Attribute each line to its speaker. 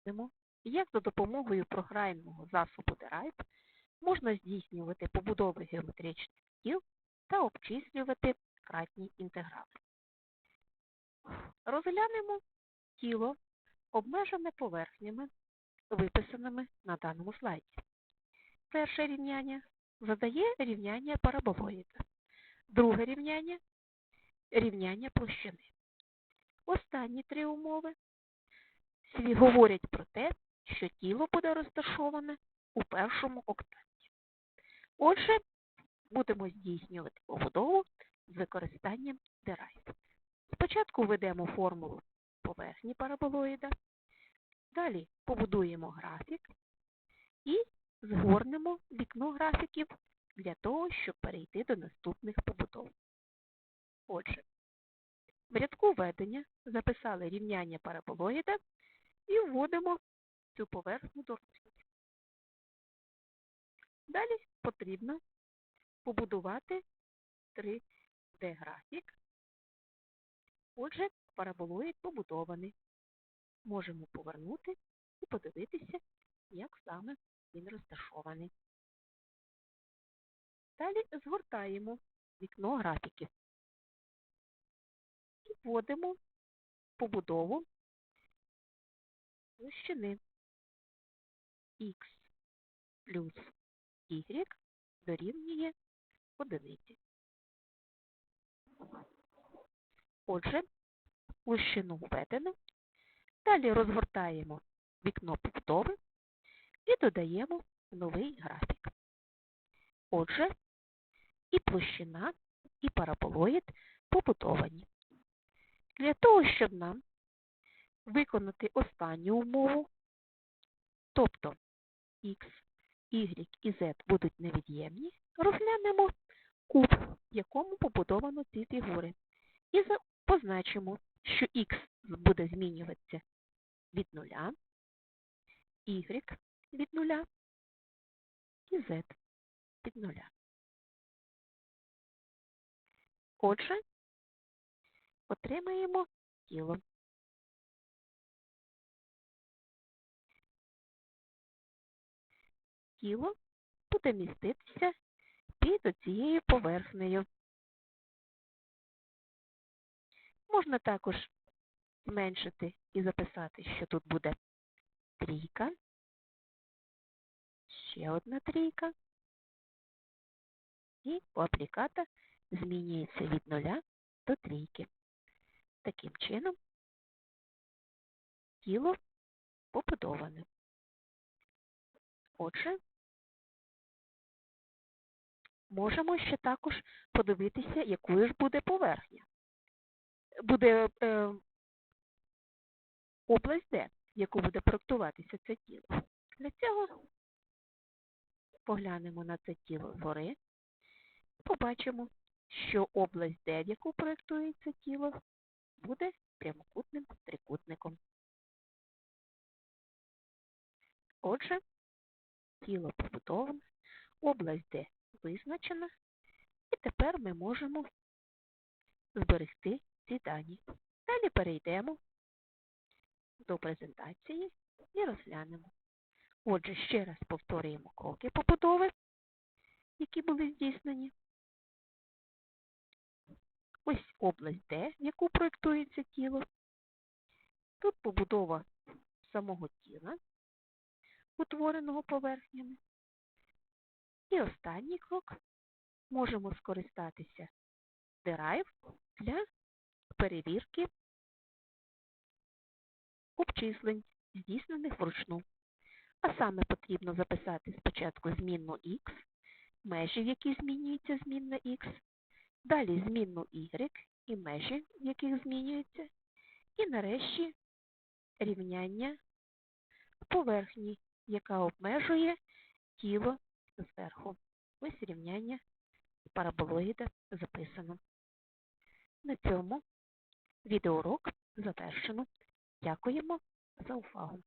Speaker 1: пояснимо, як за допомогою програмного засобу Derive можна здійснювати побудови геометричних тіл та обчислювати кратні інтеграли. Розглянемо тіло, обмежене поверхнями, виписаними на даному слайді. Перше рівняння задає рівняння параболоїда. Друге рівняння рівняння площини. Останні три умови сві- говорять про те, що тіло буде розташоване у першому октанті. Отже, будемо здійснювати побудову з використанням Derive. Спочатку введемо формулу поверхні параболоїда, далі побудуємо графік і згорнемо вікно графіків для того, щоб перейти до наступних побудов. Отже, в рядку введення записали рівняння параболоїда і вводимо цю поверхню до розкладу. Далі потрібно побудувати 3D-графік. Отже, параболоїд побудований. Можемо повернути і подивитися, як саме він розташований. Далі згортаємо вікно графіків і вводимо побудову площини х плюс y дорівнює одиниці. Отже, площину введено. Далі розгортаємо вікно побудови і додаємо новий графік. Отже, і площина, і параболоїд побудовані. Для того, щоб нам виконати останню умову, тобто x, y і z будуть невід'ємні, розглянемо куб, в якому побудовано ці фігури. І позначимо, що x буде змінюватися від нуля, y від нуля і z від нуля. Отже, отримаємо тіло. Тіло буде міститися під цією поверхнею. Можна також зменшити і записати, що тут буде трійка, ще одна трійка, і у апліката змінюється від нуля до трійки. Таким чином тіло побудоване. Отже, можемо ще також подивитися, якою ж буде поверхня. Буде е, область Д, в яку буде проектуватися це тіло. Для цього поглянемо на це тіло згори, побачимо, що область Д, в яку проєктується тіло, буде прямокутним трикутником. Отже, тіло побудоване, область Д визначена, і тепер ми можемо зберегти ці дані. Далі перейдемо до презентації і розглянемо. Отже, ще раз повторюємо кроки побудови, які були здійснені. Ось область Д, в яку проєктується тіло. Тут побудова самого тіла, утвореного поверхнями. І останній крок можемо скористатися Derive для перевірки обчислень, здійснених вручну. А саме потрібно записати спочатку змінну х, межі, в які змінюється змінна х, далі змінну y і межі, в яких змінюється, і нарешті рівняння поверхні, яка обмежує тіло зверху. Ось рівняння параболоїда записано. На цьому відеоурок завершено. Дякуємо за увагу.